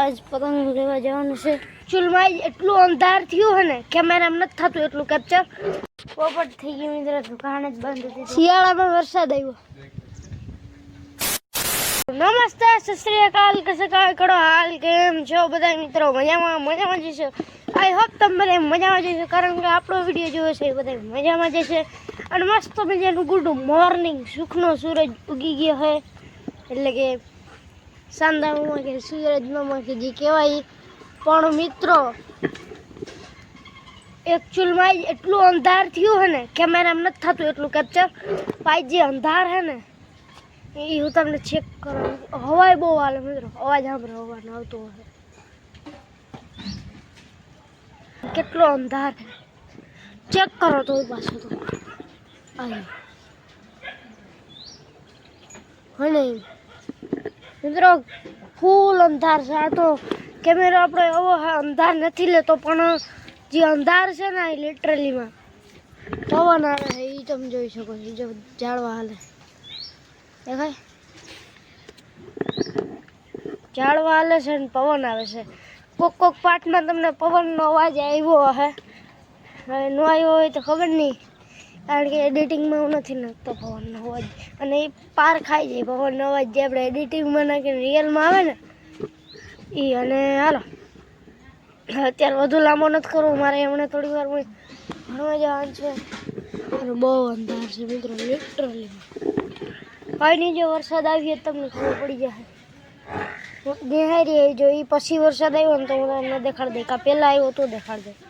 આજ પતંગ લેવા જવાનું છે. ચૂલમાં એટલું અંધાર થયું હે ને કેમેરામાં નથી થતું એટલું કેપ્ચર પોપટ થઈ ગયું મિત્ર, દુકાન જ બંધ હતી. શિયાળામાં વરસાદ આવ્યો. નમસ્તે સત શ્રી અકાલ કસે કાય કડો હાલ, કેમ છો બધા મિત્રો? મજામાં મજામાં જશે આઈ હોપ તમને મજામાં જશે કારણ કે આપણો વીડિયો જોયો છે એ બધા મજામાં જશે અને મસ્ત મજાનું ગુડ મોર્નિંગ સુખનો સૂરજ ઉગી ગયો હોય એટલે કે સાંદામાં કે સૂરજમાં કે જે કહેવાય પણ મિત્રો એકચ્યુઅલમાં એટલું અંધાર થયું હે ને કેમેરામાં નથી થતું એટલું કેપ્ચર પાઈ જે અંધાર હે ને, એ હું તમને ચેક કરું હવાય બહુ હાલે મિત્રો. અવાજ સાંભળો હવાનો આવતો હોય. કેટલો અંધાર હે. ચેક કરો તો પાછો તો. આવ્યો હને મિત્રો ફૂલ અંધાર છે. આ તો કેમેરો આપણે એવો અંધાર નથી લેતો, પણ જે અંધાર છે ને, એ લિટરલીમાં પવન આવે છે એ તમે જોઈ શકો છો. જો ઝાડવા હાલે. દેખાય? જાળવા હાલે છે ને, પવન આવે છે. કોક કોક પાટમાં તમને પવનનો અવાજ આવ્યો હશે હવે ન આવ્યો હોય તો ખબર નહીં. કારણ કે એડિટિંગમાં હું નથી નાખતો પવનનો અવાજ અને એ પાર ખાઈ જાય પવનનો અવાજ જે આપણે એડિટિંગમાં નાખીને રિયલમાં આવે ને એ અને હાલો. અત્યારે વધુ લાંબો નથી કરવો, મારે એમણે થોડી વાર ભણવા જવાનું છે. અને બહુ અંધાર છે મિત્રો લિટરલી પાણી જો વરસાદ આવીએ તમને ખબર પડી જાય દેખાઈ રહી જો એ પછી વરસાદ આવ્યો ને તો હું તમને દેખાડી દઈ કાં પહેલાં આવ્યો તો દેખાડી દઈ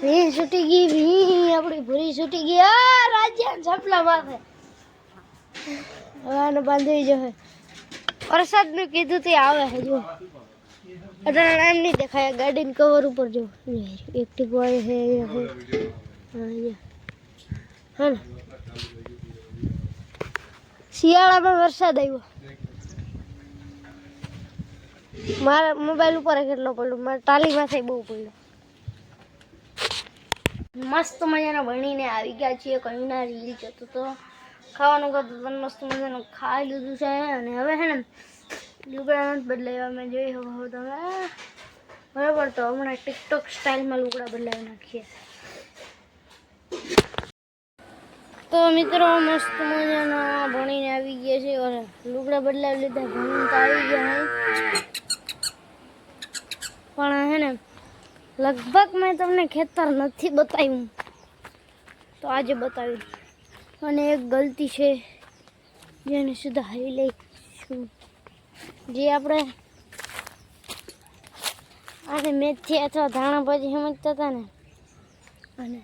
ભી છૂટી ગઈ ભી આપણી ભૂરી છૂટી ગઈ. આ રાજ્યા છપલા માથે. આને બાંધવી જશે વરસાદનું કીધું તે આવે છે જો અટાણે એમ નહીં દેખાય, ગાડીને કવર ઉપર જો. એક ટીપો આવે છે હા, અહીંયા. હા ને. શિયાળામાં વરસાદ આવ્યો. મારા મોબાઈલ ઉપર કેટલો પડ્યો. મારા ટાલીમાંથી બહુ પડ્યો. મસ્ત મજાના ભણીને આવી ગયા છીએ. કહીના રીલ જતો તો ખાવાનું કરતું પણ મસ્ત મજાનું ખાઈ લીધું છે. અને હવે છે ને લુગડા નથી બદલાવ્યા મેં જોઈ શકો તમે. બરાબર તો હમણાં ટિકટોક સ્ટાઇલમાં લુગડા બદલાવી નાખીએ. તો મિત્રો મસ્ત મજાના ભણીને આવી ગયા છે. અને લુગડા બદલાવી લીધા. ભણીને તો આવી ગયા પણ હે ને લગભગ મેં તમને ખેતર નથી બતાવ્યું. તો આજે બતાવ્યું. અને એક ગલતી છે, જેને સુધારી લઈશું. જે આપણે આને મેથી અથવા ધાણા ભાજી સમજતા હતા ને? અને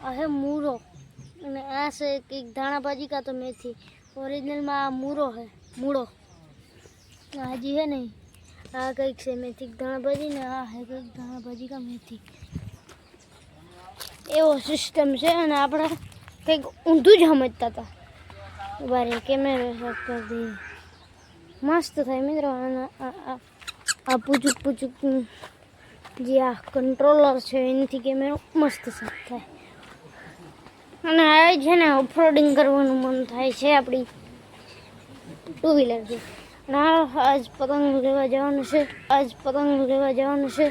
આ છે મૂરો. અને આ છે કંઈક ધાણા ભાજી કાં તો મેથી. ઓરિજિનલમાં આ મૂરો છે, મૂળો. હજી છે નહીં આ કંઈક છે મેથી ધાણા ભાજી ને આ હે કંઈક ધાણા ભાજી કા મેથી એવો સિસ્ટમ છે અને આપણે કંઈક ઊંધું જ સમજતા હતા. બારે કેમેરો સેટ કરી દઈએ. મસ્ત થાય મિત્રો, અને આ પૂચુક પૂચુક જે આ કંટ્રોલર છે, એનાથી કેમેરો મસ્ત સેટ થાય. અને આ છે ને ઓફરોડિંગ કરવાનું મન થાય છે આપણી ટુ વ્હીલરથી ના આજ પતંગ લેવા જવાનું છે આજ પતંગ લેવા જવાનું છે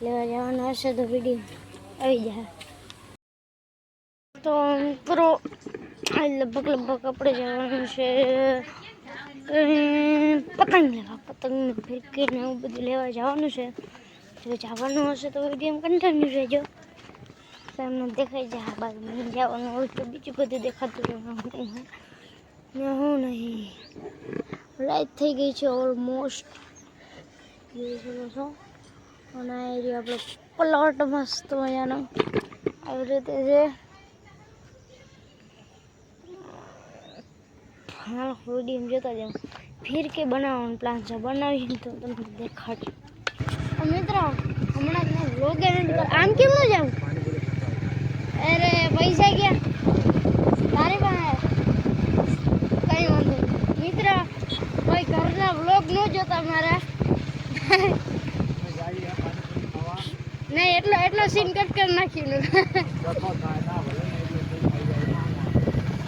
લેવા જવાનું હશે તો વીડિયો આવી જાય તો મિત્રો આજ લગભગ લગભગ આપણે જવાનું છે અ, પતંગ લેવા પતંગ ફિરકીને એવું બધું લેવા જવાનું છે જો જવાનું હશે તો વીડિયો કન્ટિન્યુ રહેજો તો એમને દેખાઈ જાય આ બાજુ નહીં જવાનું હોય તો બીજું બધું દેખાતું રહેવાનું ને હું નહીં રાઈટ થઈ ગઈ છે ઓલમોસ્ટ. જોઈ શકો છો અને આ એરિયા આપણો પ્લોટ મસ્ત મજાનો. આવી રીતે છે. હાલ એમ જોતા જાઉં ફીર કે બનાવવાનો પ્લાન છે. બનાવીને તો તમને દેખાડજો અને મિત્રો, હમણાં કર આમ કેમ ન જાઉં? અરે, પૈસા ગયા मशीन कट करना किनु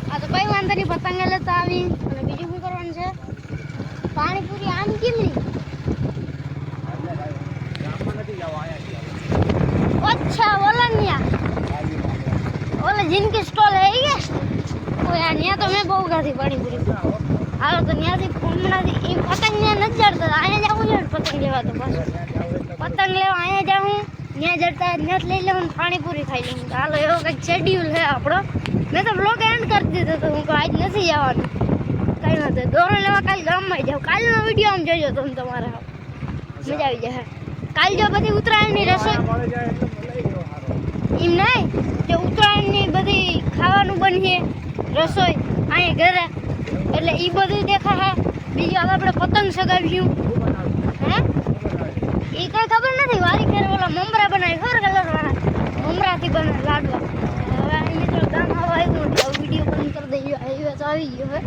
આ તો ભાઈ વાંધો નહીં પતંગ લેતા આવી અને બીજું શું કરવાનું છે પાણીપુરી આમ કેમ નહીં અચ્છા ઓલા ન્યા ઓલા જિંદગી સ્ટોલ હે ગયા ઓયા ન્યા તો મેં બહુ ખાધી પાણીપુરી હાલો તો ત્યાંથી હમણાંથી એ પતંગ ને નથી ચડતો અહીંયા જવું જોઈએ પતંગ લેવા તો બસ પતંગ લેવા અહીંયા જાઉં ત્યાં જડતા ત્યાં લઈ ને પાણીપુરી ખાઈ લઉં. હાલો એવો કંઈક શેડ્યુલ છે આપણો. મેં તો બ્લોગ એન્ડ કરી દીધો તો હું આજ નથી જવાનું. કઈ નથી દોરો લેવા કાલ ગામમાં જાઉં. કાલનો વીડિયો આમ જોજો તમે તમારે. મજા. આવી જશે કાલ જો બધી ઉત્તરાયણની રસોઈ એમ નહીં? કે ઉત્તરાયણની બધી ખાવાનું બનીએ રસોઈ અહીંયા ઘરે. એટલે એ બધું દેખાશે. બીજું હવે આપણે પતંગ સગાવીશું. એ કઈ ખબર નથી, વારી ફેર ઓલા મમરા બનાવી ખબર કલર વાળા મમરાથી બને લાડવા. હવે મિત્રો તો ગામ આવવા આવ્યું એટલે વીડિયો બંધ કરી દઈએ. હાઈવે તો આવી ગયો હવે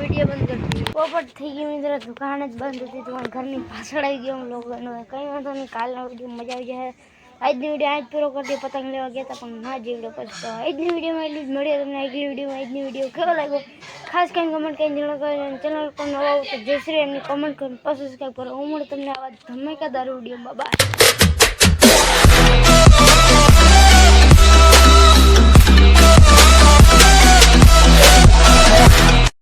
વીડિયો બંધ કરી દઈએ. પોપટ થઈ ગયું મિત્રો, દુકાન જ બંધ હતી તમારા ઘરની પાછળ આવી ગયો હું લોકોનો. કંઈ વાંધો નહીં, કાલનો વીડિયો મજા આવી જાય. આજની વીડિયો આજ પૂરો કરી પતંગ લેવા ગયા હતા પણ ના જીવડો પછી તો આજની વિડીયોમાં એટલું જ મળીએ તમને આગલી વિડીયોમાં આજની વીડિયો કેવો લાગ્યો? ખાસ કરીને કમેન્ટ કરીને જણાવો ચેનલ પર નવા આવો તો જય શ્રી એમની કમેન્ટ કરીને સબસ્ક્રાઈબ કરો. હું તમને આવા ધમેકાદાર વિડીયોમાં બાય